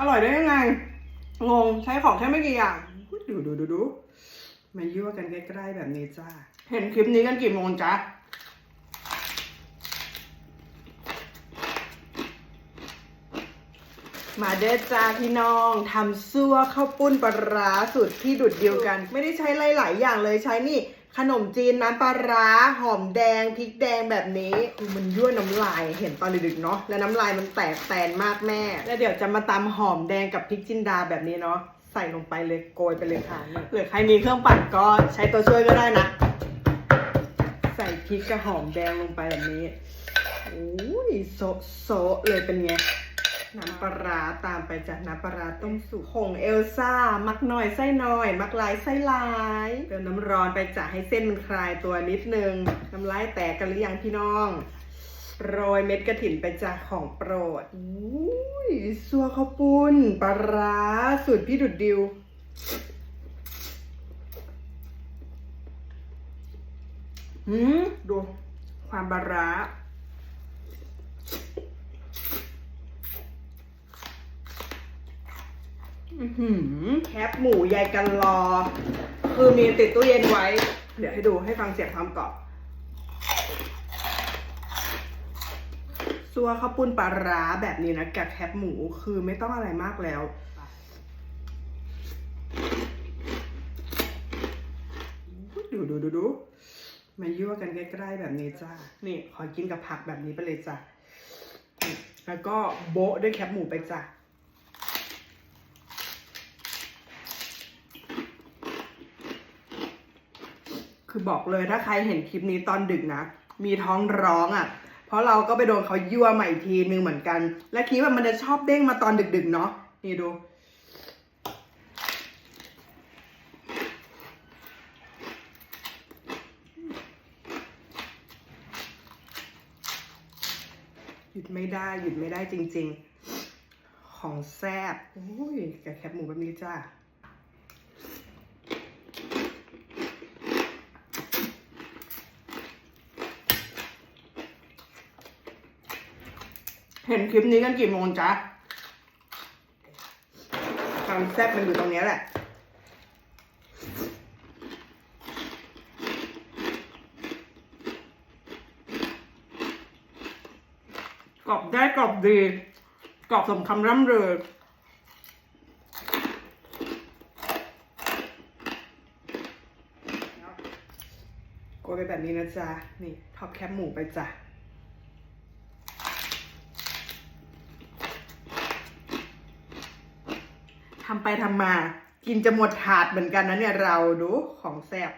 อร่อยได้ยังไงงงใช้ของแค่ไม่กี่อย่าง ดูดูดูดูมายั่วกันใกล้ๆแบบนี้จ้า เห็นคลิปนี้กันกี่โมงจ๊ะมาเด้อจ้าพี่น้องทำซั่วข้าวปุ้นปลาร้าสูตรที่ดุดเดียวกัน ไม่ได้ใช้หลายๆอย่างเลยใช้นี่ ขนมจีนน้ำปลาร้าหอมแดงพริกแดงแบบนี้มันยั่วน้ำลายเห็นตอนดึกๆเนาะแล้วน้ำลายมันแตกแตนมากแม่ แล้วเดี๋ยวจะมาตำหอมแดงกับพริกจินดาแบบนี้เนาะใส่ลงไปเลยโกยไปเลยค่ะนี่หรือใครมีเครื่องปั่นก็ใช้ตัวช่วยก็ได้นะ ใส่พริกกับหอมแดงลงไปแบบนี้โอ้ยโซโซะเลยเป็นไง น้ำปลาร้าตามไปจากน้ำปลาร้าต้มสุกผงเอลซ่า มักหน่อยไส้น้อย มักลายไส้ลายเติมน้ำร้อนไปจะให้เส้นมันคลายตัวนิดนึง น้ำลายแตกกันหรือยังพี่น้อง โรยเม็ดกระถิ่นไปจากของโปรดอุ้ยซัวข้าวปุ้นปลาร้าสูตรพี่ดุดดิวหืมดูความปลาร้า อื้อหือ แคบหมูยายกันรอ คือมีติดตู้เย็นไว้ เดี๋ยวให้ดูให้ฟังเสียงความกรอบซัวข้าวปุ้นปลาร้าแบบนี้นะกับแคบหมูคือไม่ต้องอะไรมากแล้วดูดูดูดูมายั่วกันใกล้ๆแบบนี้จ้า นี่ขอกินกับผักแบบนี้ไปเลยจ้ะแล้วก็โบ๊ะด้วยแคบหมูไปจ้ะ คือบอกเลยถ้าใครเห็นคลิปนี้ตอนดึกนะ มีท้องร้องอะ่ะ เพราะเราก็ไปโดนเขายั่วใหม่อีกทีนึงเหมือนกัน และคิดว่ามันจะชอบเด้งมาตอนดึกๆเนาะนี่ดูหยุดไม่ได้หยุดไม่ได้จริง ๆ ของแซบโอ้ยแกแคบหมูแบบนี้จ้า เห็นคลิปนี้กันกี่โมงจ๊ะความแซ่บมันอยู่ตรงนี้แหละกรอบได้กรอบดีกรอบสมคำร่ำเรือโกยไปแบบนี้นะจ๊ะ นี่ท็อปแคปหมูไปจ้ะ ทำไปทำมา กินจะหมดถาดเหมือนกันนะเนี่ยเราดูของแซ่บ